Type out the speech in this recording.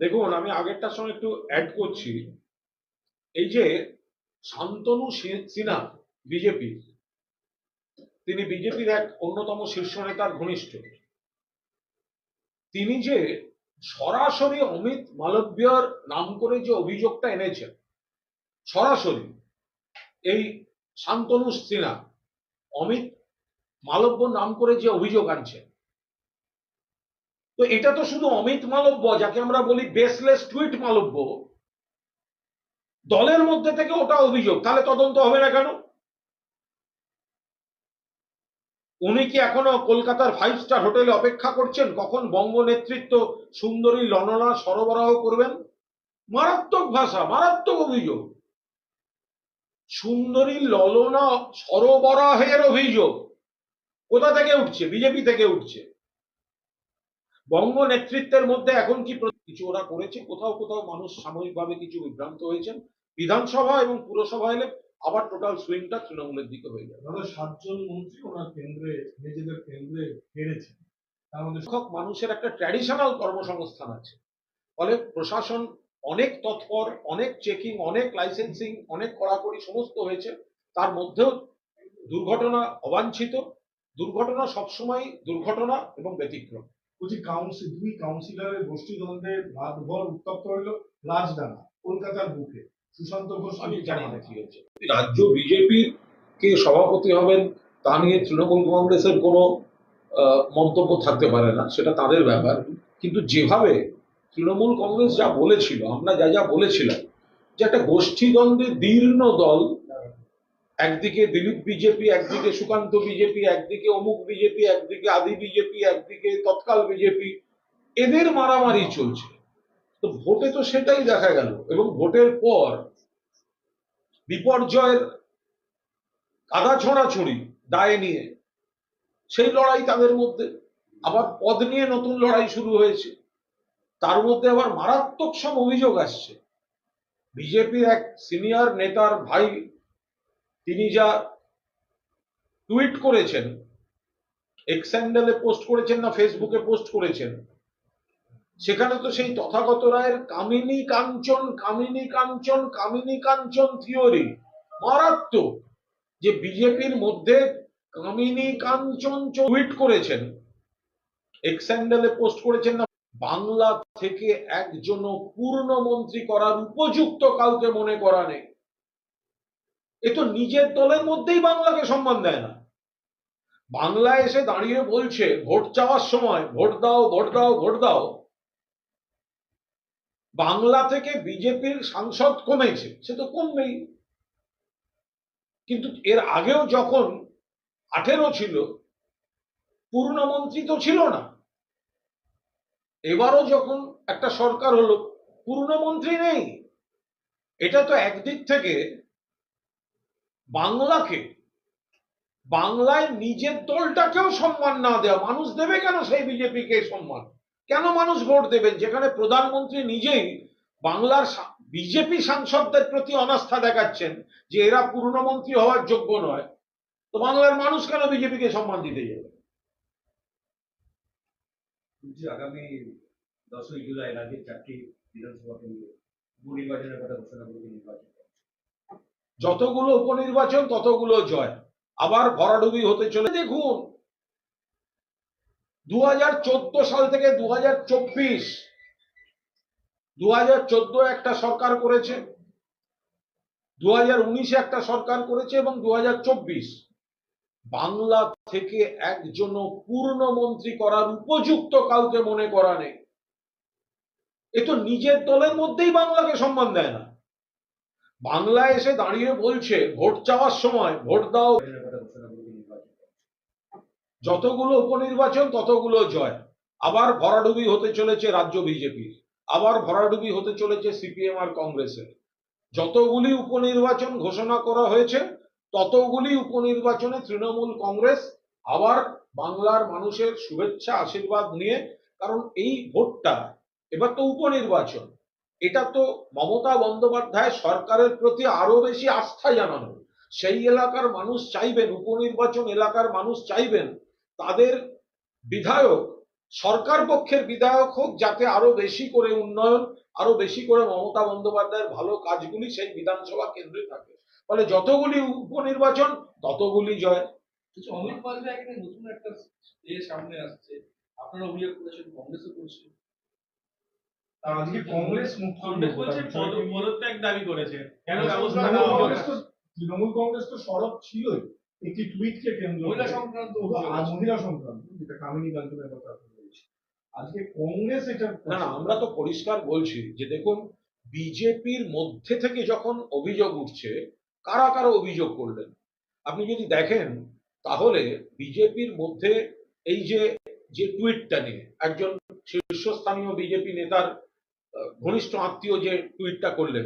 দেখুন, আমি আগেরটার সঙ্গে একটু অ্যাড করছি। এই যে শান্তনু সিনহা, বিজেপি। তিনি বিজেপির এক অন্যতম শীর্ষ নেতার ঘনিষ্ঠ। তিনি যে সরাসরি অমিত মালব্যর নাম করে যে অভিযোগটা এনেছেন, সরাসরি এই শান্তনু সিনহা, অমিত মালব্য নাম করে যে অভিযোগ আনছেন তো এটা তো শুধু অমিত মালব্য, যাকে আমরা বলি বেসলেস টুইট মালব্য। দলের মধ্যে থেকে ওটা অভিযোগ, তাহলে তদন্ত হবে না কেন? উনি কি এখনও কলকাতার ফাইভ স্টার হোটেলে অপেক্ষা করছেন? কখন বঙ্গ নেতৃত্ব সুন্দরী ললনা সরবরাহ করবেন? মারাত্মক ভাষা, মারাত্মক অভিযোগ। সুন্দরী ললনা সরবরাহের অভিযোগ। কোথা থেকে উঠছে? বিজেপি থেকে উঠছে। বঙ্গ নেতৃত্বের মধ্যে এখন কি কিছু ওরা করেছে? কোথাও কোথাও মানুষ সাময়িকভাবে কিছু বিভ্রান্ত হয়েছেন। বিধানসভা এবং পুরসভা এলে আবার টোটাল সুইংটা তৃণমূলের দিকে হয়ে যাবে। দাদা সাতজন মন্ত্রী ওনার কেন্দ্রে নিজেদের কেন্দ্রে হেরেছেন। তার মধ্যে সংখ্যক মানুষের একটা ট্র্যাডিশনাল কর্মসংস্থান আছে। ফলে প্রশাসন অনেক তৎপর অনেক চেকিং অনেক লাইসেন্সিং অনেক কড়াকড়ি সমস্ত হয়েছে। তার মধ্যেও দুর্ঘটনা অবাঞ্ছিত। দুর্ঘটনা সবসময় দুর্ঘটনা এবং ব্যতিক্রম। বলছি কাউন্সিল দুই কাউন্সিলরের গোষ্ঠীদ্বন্দ্বে রাতভর উত্তপ্ত হইল রাজডাঙ্গা কলকাতার বুকে। সুশান্ত ঘোষ আমি জানি না কি হয়েছে। রাজ্য বিজেপির কে সভাপতি হবেন তা নিয়ে তৃণমূল কংগ্রেসের কোনো মন্তব্য থাকতে পারে না সেটা তাদের ব্যাপার। কিন্তু যেভাবে তৃণমূল কংগ্রেস যা বলেছিল আমরা যা যা বলেছিলাম যে একটা গোষ্ঠীদ্বন্দ্বে দীর্ণ দল একদিকে দিলীপ বিজেপি, একদিকে সুকান্ত বিজেপি, একদিকে অমুক বিজেপি, একদিকে আদি বিজেপি, একদিকে তৎকাল বিজেপি, এদের মারামারি চলছে। তো ভোটে তো সেটাই দেখা গেল এবং ভোটের পর বিপর্যয়ের কাদা ছোঁড়াছুড়ি দায় নিয়ে সেই লড়াই তাদের মধ্যে। আবার পদ নিয়ে নতুন লড়াই শুরু হয়েছে। তার মধ্যে আবার মারাত্মক সব অভিযোগ আসছে। বিজেপির এক সিনিয়র নেতার ভাই তিনি যা টুইট করেছেন এক্স হ্যান্ডেলে পোস্ট করেছেন না ফেসবুকে পোস্ট করেছেন, সেখানে তো সেই তথাগত রায়ের কামিনী কাঞ্চন কামিনী কাঞ্চন কামিনী কাঞ্চন থিওরি মারাত্মক, যে বিজেপির মধ্যে কামিনী কাঞ্চন টুইট করেছেন এক্স হ্যান্ডেলে পোস্ট করেছেন না, বাংলা থেকে একজন পূর্ণমন্ত্রী করার উপযুক্ত কাউকে মনে করা নেই। এ তো নিজের দলের মধ্যেই বাংলাকে সম্মান দেয় না। বাংলা এসে দাঁড়িয়ে বলছে, ভোট চাওয়ার সময়, ভোট দাও ভোট দাও ভোট দাও। বাংলা থেকে বিজেপির সাংসদ কমেছে, সে তো কমবেই। কিন্তু এর আগেও যখন আঠেরো ছিল পূর্ণমন্ত্রী তো ছিল না। এবারও যখন একটা সরকার হলো পূর্ণমন্ত্রী নেই। এটা তো একদিক থেকে বাংলাকে, বাংলায় নিজের দলটাকেও সম্মান না দেওয়া, মানুষ দেবে কেন সেই বিজেপিকে সম্মান? কেন মানুষ ভোট দেবেন? যেখানে প্রধানমন্ত্রী নিজেই বাংলার বিজেপি সাংসদদের প্রতি অনাস্থা দেখাচ্ছেন যে এরা পূর্ণমন্ত্রী হওয়ার যোগ্য নয়। তো বাংলার মানুষ কেন বিজেপিকে সম্মান দিতে যাবে? আগামী দশই জুলাই রাজ্যের চারটি বিধানসভা কেন্দ্রে উপনির্বাচনের কথা ঘোষণা করেছে নির্বাচন। যতগুলো উপনির্বাচন, ততগুলো জয়। আবার ভরাডুবি হতে চলে দেখুন দু হাজার চোদ্দ সাল থেকে দু হাজার চব্বিশ দু একটা সরকার করেছে দু একটা সরকার করেছে, এবং দু হাজার চব্বিশ, বাংলা থেকে একজন পূর্ণ মন্ত্রী করার উপযুক্ত কাউকে মনে করা নেই। এ তো নিজের দলের মধ্যেই বাংলাকে সম্মান দেয় না। বাংলা এসে দাঁড়িয়ে বলছে, ভোট চাওয়ার সময় ভোট দাও। যতগুলো উপনির্বাচন, ততগুলো জয়। আবার ভরাডুবি হতে চলেছে রাজ্য বিজেপির। আবার ভরাডুবি হতে চলেছে সিপিএম আর কংগ্রেসের। যতগুলি উপনির্বাচন ঘোষণা করা হয়েছে, ততগুলি উপনির্বাচনে তৃণমূল কংগ্রেস আবার বাংলার মানুষের শুভেচ্ছা, আশীর্বাদ নিয়ে, কারণ এই ভোটটা, এবার তো উপনির্বাচন এটা তো মমতা বন্দ্যোপাধ্যায় সরকারের প্রতি আরও বেশি আস্থা জানানো। সেই এলাকার মানুষ চাইবেন, উপনির্বাচন এলাকার মানুষ চাইবেন, তাদের বিধায়ক, সরকার পক্ষের বিধায়ক হোক, যাতে আরও বেশি করে উন্নয়ন, আরও বেশি করে মমতা বন্দ্যোপাধ্যায়ের ভালো কাজগুলি সেই বিধানসভা কেন্দ্রে থাকে। ফলে যতগুলি উপনির্বাচন, ততগুলি জয়। কিছু অমিত এখানে নতুন একটা সামনে আসছে, আপনারা অভিযোগ করেছেন, কংগ্রেসও করছে। আর আজকে কংগ্রেস মুখ্য কংগ্রেস বলছে পদত্যাগ দাবি করেছে। কেন ব্যবস্থা তৃণমূল কংগ্রেস তো তৃণমূল কংগ্রেস তো সরব ছিলই। একটি টুইটকে কেন্দ্র মহিলা সংক্রান্ত অভিযোগ মহিলা সংক্রান্ত যেটা কামিনী গান্ধীর কথা আপনি বলছেন। আজকে কংগ্রেস এটা না না আমরা তো পরিষ্কার বলছি যে দেখুন বিজেপির মধ্যে থেকে যখন অভিযোগ উঠছে কারা কারা অভিযোগ করলেন আপনি যদি দেখেন তাহলে বিজেপির মধ্যে এই যে যে টুইটটা নিয়ে একজন শীর্ষস্থানীয় বিজেপি নেতার ঘনিষ্ঠ আত্মীয় যে টুইটটা করলেন